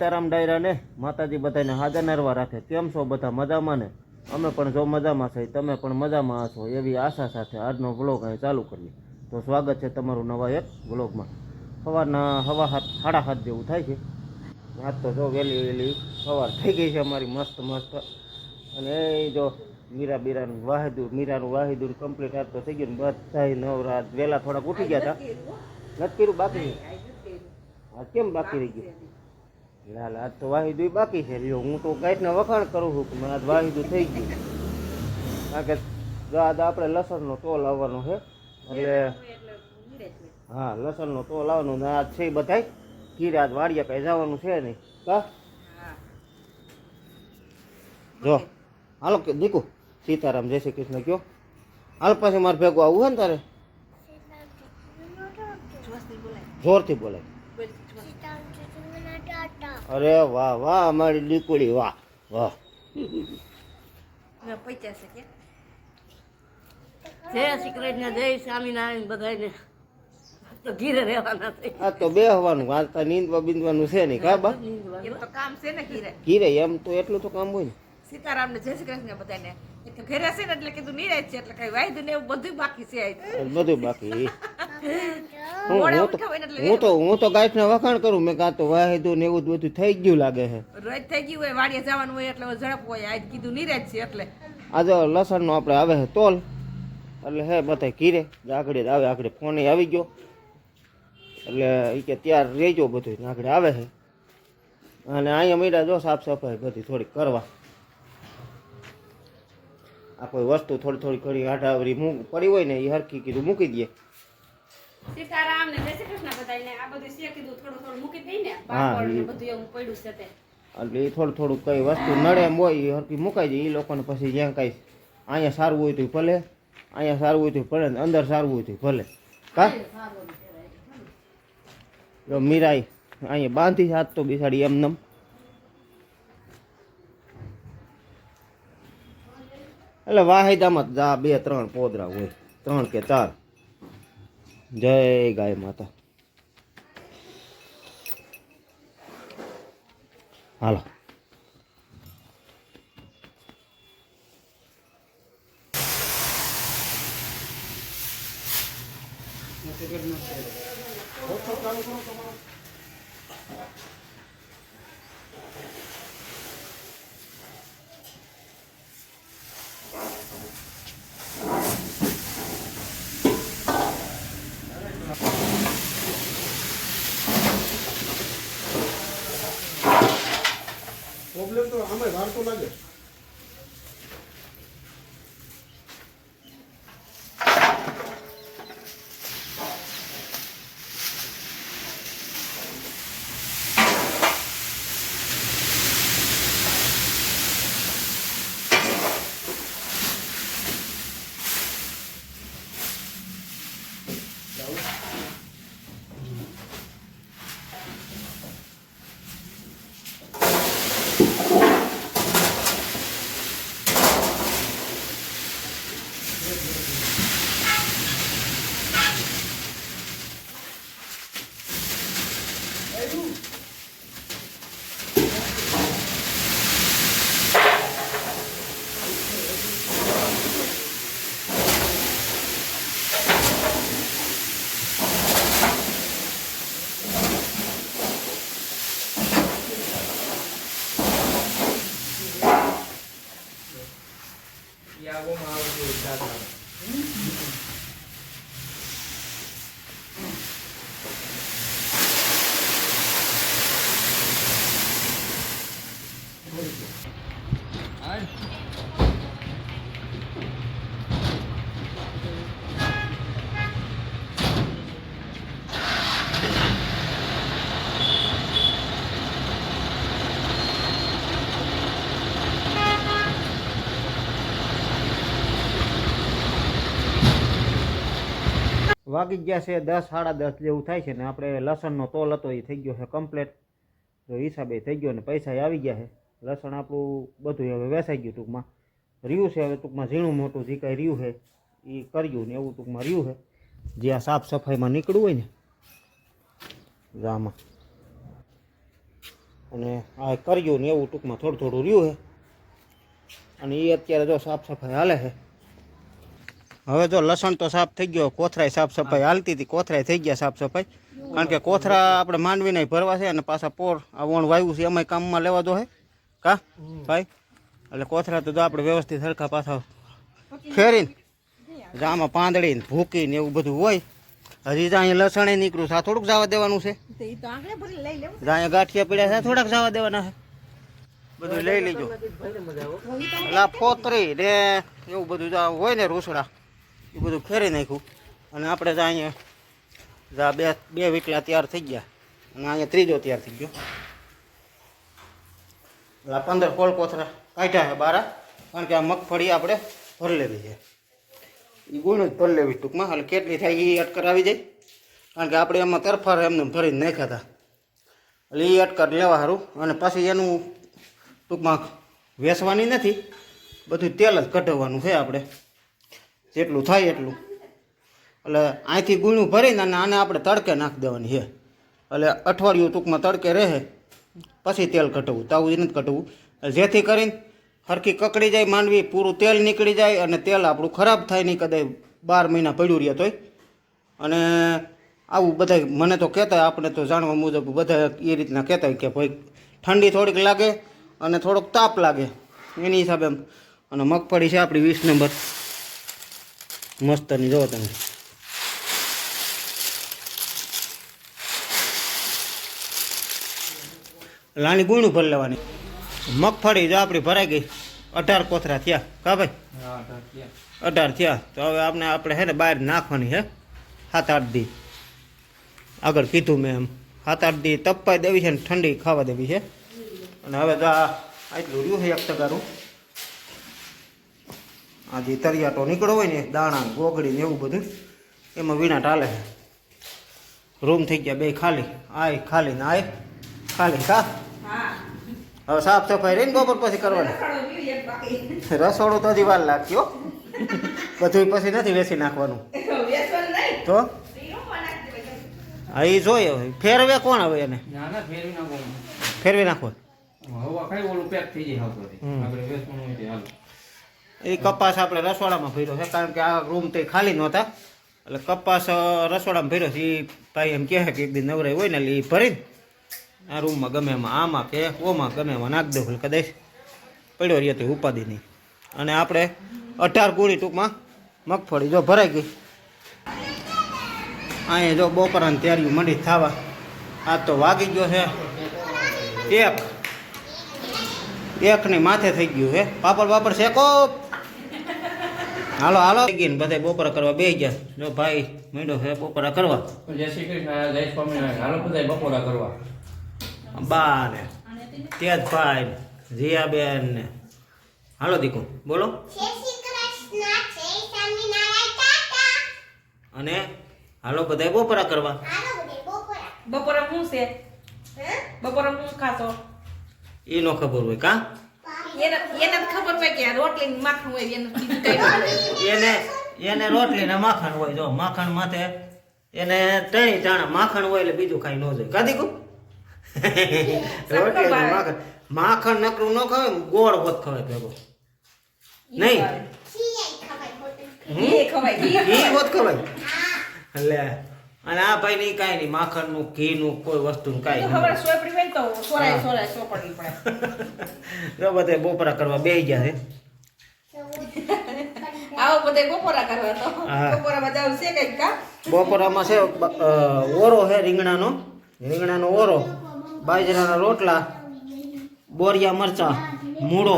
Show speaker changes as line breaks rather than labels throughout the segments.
સીતારામ ડાયરા ને માતાજી બધાને હાજર નરવા રાખે. કેમ છો બધા? મજામાં ને? અમે પણ જો મજામાં છે તમે પણ મજામાં હશો એવી આશા સાથે આજનો વ્લોગ અહીં ચાલુ કરીએ. તો સ્વાગત છે તમારું નવા એક વ્લોગમાં સવારના હવા હાથ સાડા હાથ જેવું થાય છે. આજ તો જો વહેલી વહેલી સવાર થઈ ગઈ છે અમારી મસ્ત મસ્ત. અને એ જો મીરા બીરાનું વાહિદુર મીરાનું વાહેદુર કમ્પ્લીટ આજ તો થઈ ગયું ને બધા નવરાત. વહેલા થોડાક ઉઠી ગયા હતા નથી કર્યું બાકી? કેમ બાકી રહી ગયું? લાલ આજ તો વાહિદુ બાકી છે. લ્યો હું તો ગાઈટના વખાણ કરું છું કે મને આજ વાહિદુ થઈ ગયું. કારણ કે જો આજ આપણે લસણનો તોલ આવવાનો છે એટલે હા લસણનો તોલ આવવાનો ને આજ છે બધાય. કીરે આજ વાડીએ કઈ જવાનું છે નહીં. કા? જો હાલો કે દીકુ સીતારામ જય શ્રી કૃષ્ણ કયો? હાલ પછી મારે ભેગું આવવું હોય ને તારે? જોરથી બોલાય. અરે વાહ વાહ અમારી દીકરી વાહ વાહ.
જય શ્રી કૃષ્ણ જય સ્વામિનારાયણ બધાને તો ઘીરે રહેવાના છે.
આ તો બે હવાનું વાંચતા નીંદવા બિંદવાનું છે નહીં કા બા?
એમ તો કામ છે ને ઘીરે.
કીરે એમ તો એટલું તો કામ હોય ને.
સીતારામ ને જય શ્રી કૃષ્ણ બધાને ઘરે છે ને એટલે કીધું નિરાજ છે એટલે કઈ વાયદું ને એવું બધું બાકી છે આજ.
બધું બાકી. હું.
તો
હું તો
ઉઠા ને
વખાણ કરું મેં કાં તો વાહેદું ને એવું જ બધું થઈ ગયું લાગે છે.
રોજ થઈ ગયું હોય વાડીએ જવાનું હોય એટલે ઝડપ હોય આજ કીધું નિરાજ છે એટલે.
આજે લસણનો આપણે આવે છે તોલ એટલે હે બધા કીરે આગળ આવે આગળ ફોન આવી ગયો. એટલે એ કે ત્યાર રહેજો બધું આગળ આવે છે. અને અહીંયા મીડા જો સાફ સફાઈ બધી થોડીક કરવા. આ કોઈ વસ્તુ થોડી થોડી ઘડી હાડાવરી મૂક પડી હોય ને એ હરખી કીધું મૂકી દે.
સીતારામ ને જય શ્રી કૃષ્ણ બધાને આ બધું છે કીધું થોડું થોડું મૂકી દઈ ને
હા,
પાપડ ને
એ-
બધું એવું પડ્યું છે તે.
એટલે એ થોડું થોડું કઈ વસ્તુ નડે એમ હોય એ હરખી મુકાઈ જાય એ લોકોને પછી જ્યાં કાંઈ અહીંયા સારું હોય તો ભલે અહીંયા સારું હોય તો ભલે ને અંદર સારું હોય તો ભલે. કા? મીરાઈ અહીંયા બાંધી હાથ તો બિસાડી એમ નમ એટલે વાહિદામાં જા બે ત્રણ પોદરા હોય. ત્રણ કે ચાર. જય ગાય માતા. હાલો.
પ્રોબ્લેમ તો આમાં વાર તો લાગે.
વાગી ગયા છે દસ, સાડા દસ જેવું થાય છે ને આપણે લસણનો તોલ હતો એ થઈ ગયો છે કમ્પ્લેટ તો હિસાબે થઈ ગયો ને પૈસા આવી ગયા છે. લસણ આપણું બધું હવે વેસાઈ ગયું ટૂંકમાં. રહ્યું છે હવે ટૂંકમાં ઝીણું મોટું જે કાંઈ રહ્યું છે એ કર્યું ને એવું ટૂંકમાં રહ્યું છે. જે આ સાફ સફાઈમાં નીકળવું હોય ને આમાં અને આ કર્યું ને એવું ટૂંકમાં થોડું થોડું રહ્યું છે. અને એ અત્યારે જો સાફ સફાઈ હાલે છે હવે જો લસણ તો સાફ થઈ ગયો કોથરાય સાફ સફાઈ હાલતી હતી કોથરાય થઈ ગયા સાફ સફાઈ. કારણ કે કોથરા આપણે માંડવીને ભરવા છે અને પાછા પોર આ વણ વાયુ છે એમાંય કામમાં લેવા દો હે. કા? ભાઈ એટલે કોથરા તો જો આપણે વ્યવસ્થિત સરખા પાછા ફેરીને ગામાં આમાં પાંદડી ને એવું બધું હોય હજી તો અહીંયા લસણે નીકળ્યું છે. આ થોડુંક જવા દેવાનું છે. અહીંયા ગાંઠિયા પીડ્યા છે થોડાક જવા દેવાના છે. બધું લઈ લેજો. એટલે ફોતરી ને એવું બધું જો હોય ને રૂસડા એ બધું ફેરી નાખ્યું. અને આપણે તો અહીંયા બે બે વીકલા તૈયાર થઈ ગયા. અને અહીંયા ત્રીજો તૈયાર થઈ ગયો. એટલે પંદર કોલ કોથરા કાઢ્યા છે બારા. કારણ કે આ મગફળી આપણે ભરી લેવી છે. એ ગુણ જ ભરી લેવી ટૂંકમાં. એટલે કેટલી થાય એ અટકર આવી જાય. કારણ કે આપણે એમાં તરફાર એમને ભરીને નાખ્યા એટલે એ અટકર લેવા સારું અને પછી એનું ટૂંકમાં વેસવાની નથી. બધું તેલ જ કઢાવવાનું છે આપણે. જેટલું થાય એટલું. એટલે અહીંથી ગુણું ભરીને અને આને આપણે તડકે નાખી દેવાની છે એટલે અઠવાડિયું ટૂંકમાં તડકે રહે. પછી તેલ ઘટવું, તાવું નથી ઘટવું. જેથી કરીને હરખી કકડી જાય માંડવી, પૂરું તેલ નીકળી જાય અને તેલ આપણું ખરાબ થાય નહીં કદાચ બાર મહિના પડ્યું રહે તોય. અને આવું બધા મને તો કહેતા, આપણે તો જાણવા મુજબ બધા એ રીતના કહેતા હોય કે ભાઈ ઠંડી થોડીક લાગે અને થોડોક તાપ લાગે. એની હિસાબે અને મગફળી છે આપણી વીસ નંબર. મસ્તની જો તમે લાણી ગુણું ભરી લેવાની. મગફળી જો આપણી ભરાઈ ગઈ અઢાર કોથરા થયા કા ભાઈ? અઢાર થયા. તો હવે આપણે આપણે છે ને બહાર નાખવાની હે સાત આઠ દી. આગળ કીધું મેં એમ. સાત આઠ દી તપાઈ દેવી છે ને ઠંડી ખાવા દેવી છે. અને હવે તો આ આટલું રહ્યું છે એક ટકાનું. આ જે તરિયાટો નીકળો હોય ને દાણા ને ગોગડી ને એવું બધું એમાં વીણા ટાલે છે રૂમ થઈ ગયા બે ખાલી. આય ખાલી ને આય. ખાલી કા
હા.
હવે સાફ સફાઈ રહીને બપોર પછી કરવાની. રસોડું તો હજી વાર લાગ્યો બધું પછી નથી વેચી નાખવાનું. તો. હા એ જોઈએ હવે. ફેરવે કોણ હવે એને?
ના ના ફેરવી નાખો
ફેરવી નાખો.
હવા કઈ ઓલું પેક થઈ જાય
એ કપાસ આપણે રસોડામાં ભર્યો છે, કારણ કે આ રૂમ તે ખાલી નહોતા. એટલે કપાસ રસોડામાં ભર્યો છે એ ભાઈ એમ કહે કે એક દિન નવરાઈ હોય ને એટલે એ ભરીને આ રૂમમાં ગમે એમાં આમાં કે ઓમાં ગમે એમાં નાખ દો એટલે કદાચ. પડ્યો રહીએ તો ઉપાધિ નહીં. અને આપણે અઢાર ગુણી ટૂંકમાં મગફળી જો ભરાઈ ગઈ. અહીંયા જો બપોરાની તૈયારી મંડી થવા. આ તો વાગી ગયો છે. એક. એકની માથે થઈ ગયું છે. પાપડ બાપડ શેકો હાલો હાલો. ગીન બધા બપોરા કરવા બે ગયા. જો ભાઈ મીંડો છે બપોરા કરવા.
જય શ્રી કૃષ્ણ જય સ્વામિનારાયણ. હાલો બધા બપોરા કરવા.
બા ને તેજભાઈ ને જીયાબેન ને. હાલો દીકુ બોલો. અને હાલો બધા બપોરા કરવા.
બપોરા. શું છે? બપોરે શું ખાશો?
એ નો ખબર હોય કા?
એને એને ખબર હોય કે રોટલી માખણ હોય એને બીજું કઈ
એને એને રોટલી ને માખણ હોય જો માખણ માથે એને ત્રણેય ચાણા માખણ હોય એટલે બીજું કાંઈ ન જોઈએ કા દીકુ? રોટલી ને માખણ. માખણ નકરું ન ખાવે ગોળ હોત ખવાય ભેગો. નહીં?
ઘી ખવાય ઘી
હોત ખવાય. એટલે અને આ ભાઈ ની કાંઈ નહીં માખણનું ઘી નું કોઈ વસ્તુ કાંઈ
ખબર
નહીં.
સોપડી હોય તો સોરાય સોરાય સોપડવી પડે.
જો બધે બપોરા કરવા બેસી ગયા છે.
આવો બધે બપોરા કરવા તો.
હા.
બપોરામાં છે કંઈક કા
બપોરામાં છે ઓરો છે રીંગણાનો. રીંગણાનો ઓરો બાજરાના રોટલા બોરિયા મરચા મૂળો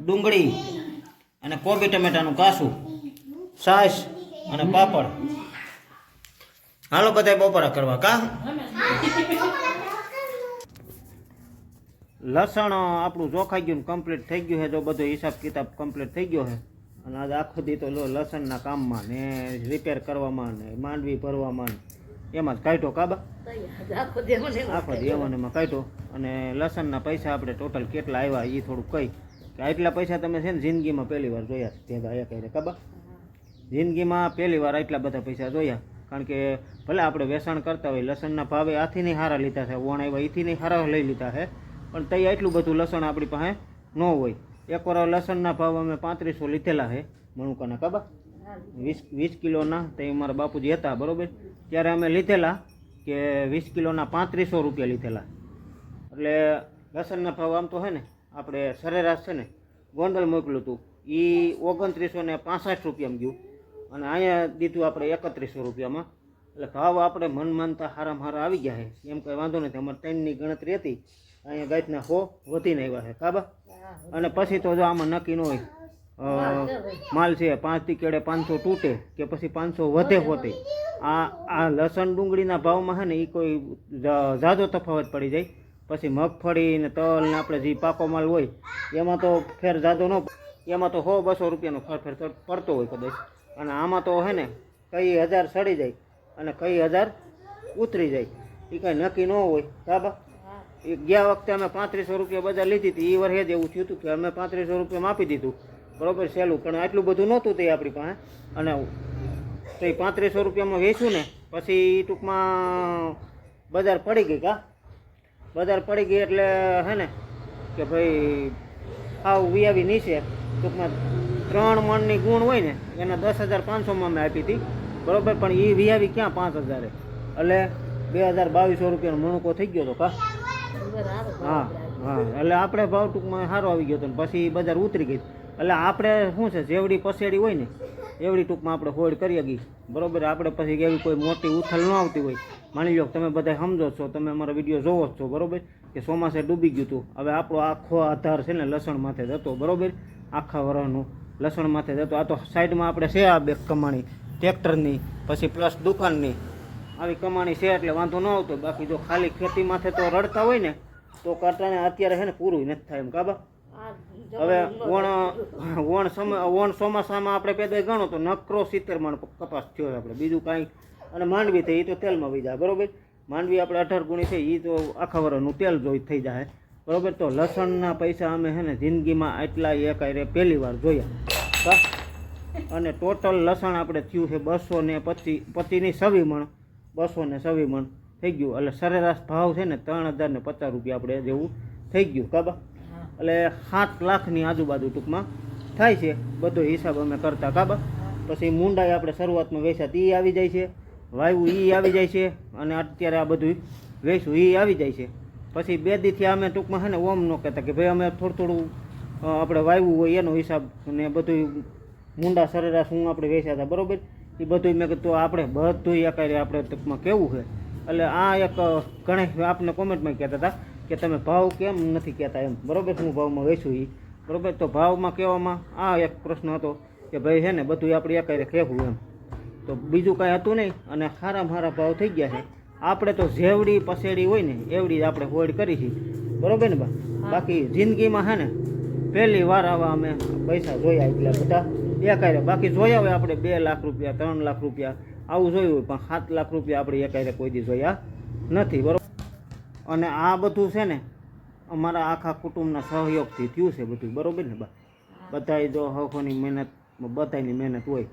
ડુંગળી અને કોબી ટમેટાનું કાસું છાશ અને પાપડ. હાલો બધા બપોરા કરવા કા? લસણ આપણું જોખાઈ ગયું કમ્પ્લીટ થઈ ગયું છે. જો બધો હિસાબ કિતાબ કમ્પ્લીટ થઈ ગયો છે. અને આજે આખો દી તો લો લસણના કામમાં ને રિપેર કરવામાં ને માંડવી ભરવામાં ને. એમાં જ કાઢો કાબા
આખો દી
એમાં ને એમાં કાઢ્યો. અને લસણના પૈસા આપણે ટોટલ કેટલા આવ્યા એ થોડુંક કહી. કે આટલા પૈસા તમે છે ને જિંદગીમાં પહેલી વાર જોયા છે. ત્યાં આયા કહે કાબા જિંદગીમાં પહેલી વાર આટલા બધા પૈસા જોયા. કારણ કે ભલે આપણે વેચાણ કરતા હોય, લસણના ભાવે આથી હારા લીધા છે વણ આવ્યા એથી હારા લઈ લીધા છે પણ તઈ એટલું બધું લસણ આપણી પાસે ન હોય. એકવાર લસણના ભાવ અમે પાંત્રીસો લીધેલા છે મણુકાના કાબા વીસ વીસ કિલોના, તે મારા બાપુજી હતા, બરોબર? ત્યારે અમે લીધેલા કે વીસ કિલોના પાંત્રીસો રૂપિયા લીધેલા. એટલે લસણના ભાવ આમ તો છે ને, આપણે સરેરાશ છે ને, ગોંડલ મોકલ્યું હતું એ ઓગણત્રીસો ને પાસઠ રૂપિયામાં ગયું. અને અહીંયા દીધું આપણે એકત્રીસો રૂપિયામાં. એટલે ભાવ આપણે મન માનતા હારા હારા આવી ગયા છે. એમ કંઈ વાંધો નથી. અમારે ત્રણની ગણતરી હતી. અહીંયા ગાયતના હો વધીને આવ્યા છે. કાબા અને પછી તો જો આમાં નક્કી ન હોય. માલ છે પાંચથી કેળે પાંચસો તૂટે કે પછી પાંચસો વધે હોતે. આ આ લસણ ડુંગળીના ભાવમાં છે ને એ કોઈ ઝાઝો તફાવત પડી જાય. પછી મગફળી ને તલ ને આપણે જે પાકો માલ હોય, એમાં તો ફેર ઝાઝો ન એમાં તો સો બસો રૂપિયાનો ફેર ફેર પડતો હોય કદાચ. અને આમાં તો હે ને કઈ હજાર સડી જાય અને કઈ હજાર ઉતરી જાય. એ કાંઈ નક્કી ન હોય બરાબર એ ગયા વખતે અમે પાંત્રીસો રૂપિયા બજાર લીધી હતી એ વર્ષે જ એવું થયું હતું કે અમે પાંત્રીસો રૂપિયામાં આપી દીધું. બરોબર સહેલું પણ આટલું બધું નહોતું તે આપણી પાસે અને તો એ પાંત્રીસો રૂપિયામાં વેચ્યું ને પછી ટૂંકમાં બજાર પડી ગઈ કા બજાર પડી ગઈ એટલે હે ને કે ભાઈ આવું વિયાવી નીચે ટૂંકમાં ત્રણ મણની ગુણ હોય ને, એના દસ હજાર પાંચસોમાં મેં આપી હતી. બરોબર, પણ એ વિયાવી ક્યાં પાંચ હજારે? એટલે બે હજાર બાવીસો રૂપિયાનો મણકો થઈ ગયો હતો કા? હા હા, એટલે આપણે ભાવ ટૂંકમાં સારો આવી ગયો હતો ને, પછી બજાર ઉતરી ગઈ. એટલે આપણે શું છે, જેવડી પસેડી હોય ને, એવડી ટૂંકમાં આપણે હોડ કરી ગઈ બરોબર, આપણે પછી એવી કોઈ મોટી ઉથલ ન આવતી હોય. માની લો તમે બધા સમજો છો, તમે અમારો વીડિયો જોવો જ છો, બરોબર? કે ચોમાસે ડૂબી ગયું હતું. હવે આપણો આખો આધાર છે ને, લસણ માથે જતો બરોબર? આખા વરસનું લસણ માથે જતો. આ તો સાઈડમાં આપણે છે આ બે કમાણી. ટ્રેક્ટરની, પછી પ્લસ દુકાનની. આવી કમાણી છે એટલે વાંધો ન આવતો. બાકી જો ખાલી ખેતી માથે તો રડતા હોય ને, તો કરતાને અત્યારે છે ને પૂરું નથી થાય એમ કાબા હવે વણ વણ વણ ચોમાસામાં આપણે પેદા ગણો તો નકરો સિત્તેર મણ કપાસ થયો આપણે. બીજું કાંઈ. અને માંડવી થઈ એ તો તેલમાં વહી જાય બરોબર? માંડવી આપણે અઢાર ગુણી છે એ તો આખા વર્ષનું તેલ જોઈ થઈ જાય બરોબર? તો લસણના પૈસા અમે છે ને જિંદગીમાં આટલા એક આરે પહેલી વાર જોયા? અને ટોટલ લસણ આપણે થયું છે બસો ને પચીસ પચીની સવી મણ બસો ને સવી મણ થઈ ગયું. એટલે સરેરાશ ભાવ છે ને ત્રણ હજાર ને પચાસ રૂપિયા આપણે જેવું થઈ ગયું. કાબા એટલે સાત લાખની આજુબાજુ ટૂંકમાં થાય છે. બધો હિસાબ અમે કરતા. કાબા પછી મુંડાઈ આપણે શરૂઆતમાં વેચાત એ આવી જાય છે. વાયુ એ આવી જાય છે. અને અત્યારે આ બધું વેચું એ આવી જાય છે. પછી બે દીથી અમે ટૂંકમાં છે ને ઓમ ન કહેતા કે ભાઈ અમે થોડું થોડું આપણે વાવ્યું હોય એનો હિસાબ ને બધું મુંડા સરેરાશ હું આપણે વેચ્યા હતા, બરોબર? એ બધું મેં કીધું આપણે બધું એકારે આપણે ટૂંકમાં કેવું છે? એટલે આ એક ઘણા આપને કોમેન્ટમાં કહેતા હતા કે તમે ભાવ કેમ નથી કહેતા એમ, બરોબર? હું ભાવમાં વેચું એ બરાબર? તો ભાવમાં કહેવામાં આ એક પ્રશ્ન હતો કે ભાઈ છે ને બધું આપણે એકારે કહેવું એમ. તો બીજું કાંઈ હતું નહીં અને સારામાં સારા ભાવ થઈ ગયા છે. આપણે તો જેવડી પસેડી હોય ને એવડી આપણે હોડ કરી છે. બરોબર ને બા? બાકી જિંદગીમાં છે ને પહેલી વાર આવા અમે પૈસા જોયા એટલે બધા. એકારે બાકી જોયા હોય આપણે બે લાખ રૂપિયા ત્રણ લાખ રૂપિયા. આવું જોયું હોય પણ સાત લાખ રૂપિયા આપણે એકારે કોઈ દી જોયા નથી બરોબર? અને આ બધું છે ને અમારા આખા કુટુંબના સહયોગથી થયું છે બધું બરોબર ને બા? બધાય જો હકોની મહેનત બધાની મહેનત હોય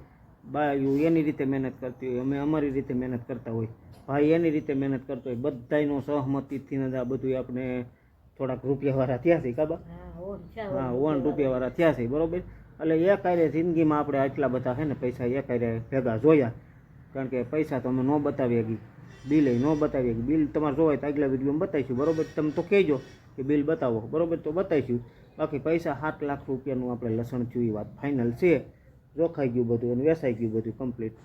બાયું એની રીતે મહેનત કરતી હોય અમે અમારી રીતે મહેનત કરતા હોય. ભાઈ એની રીતે મહેનત કરતો હોય. બધાયનો સહમતિથી જ આ બધું આપણે થોડાક રૂપિયાવાળા થયા છે કાબા હા વન રૂપિયાવાળા થયા છે બરોબર? એટલે એ કાર્ય જિંદગીમાં આપણે આટલા બધા છે ને પૈસા એ કાર્ય ભેગા જોયા. કારણ કે પૈસા તો અમે ન બતાવી ગઈ બિલ ન બતાવી શકી બિલ તમારે જોવાય તો આગલા વિડીયોમાં બતાવીશું બરોબર? તમે તો કહેજો કે બિલ બતાવો બરોબર? તો બતાવીશું. બાકી પૈસા સાત લાખ રૂપિયાનું આપણે લસણ થયું એ વાત ફાઇનલ છે. જોખાઈ ગયું બધું અને વેસાઈ ગયું બધું કમ્પ્લીટ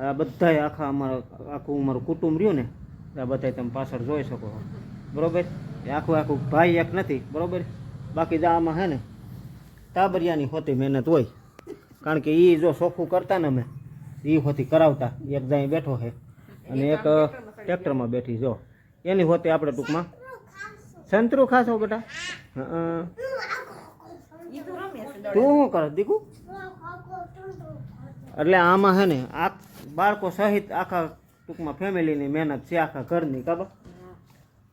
આ બધાય આખા અમારા આખું અમારું કુટુંબ રહ્યું ને આ બધાય તમે પાછળ જોઈ શકો બરાબર? એ આખું આખું ભાઈ એક નથી બરોબર? બાકી જા આમાં હે ને તાબરિયાની હોતી મહેનત હોય. કારણ કે એ જો ચોખ્ખું કરતા ને અમે એ હોતી કરાવતા. એક જાય બેઠો છે અને એક ટ્રેક્ટરમાં બેઠી જો. એની હોતી આપણે ટૂંકમાં. સંતરું ખાશો બેટા?
તું
શું કરે દીકુ? એટલે આમાં હે ને, આ બાળકો સહિત આખા ટૂંકમાં ફેમિલીની મહેનત છે, આખા ઘરની, ખબર?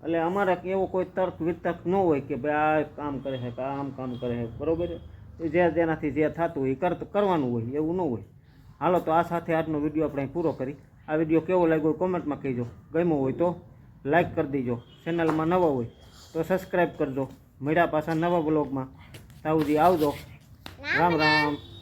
એટલે અમારે એવો કોઈ તર્ક વિતર્ક ન હોય કે ભાઈ આ કામ કરે છે કે આમ કામ કરે છે, બરાબર જે જેનાથી જે થતું હોય, એ કર, કરવાનું હોય, એવું ન હોય. હાલો, તો આ સાથે આજનો વીડિયો આપણે પૂરો કરી. આ વીડિયો કેવો લાગ્યો કોમેન્ટમાં કહેજો. ગમ્યો હોય તો લાઈક કરી દેજો. ચેનલમાં નવા હોય તો સબસ્ક્રાઈબ કરજો. મળ્યા પાછા નવા બ્લોગમાં. તાવજી આવજો. રામ રામ.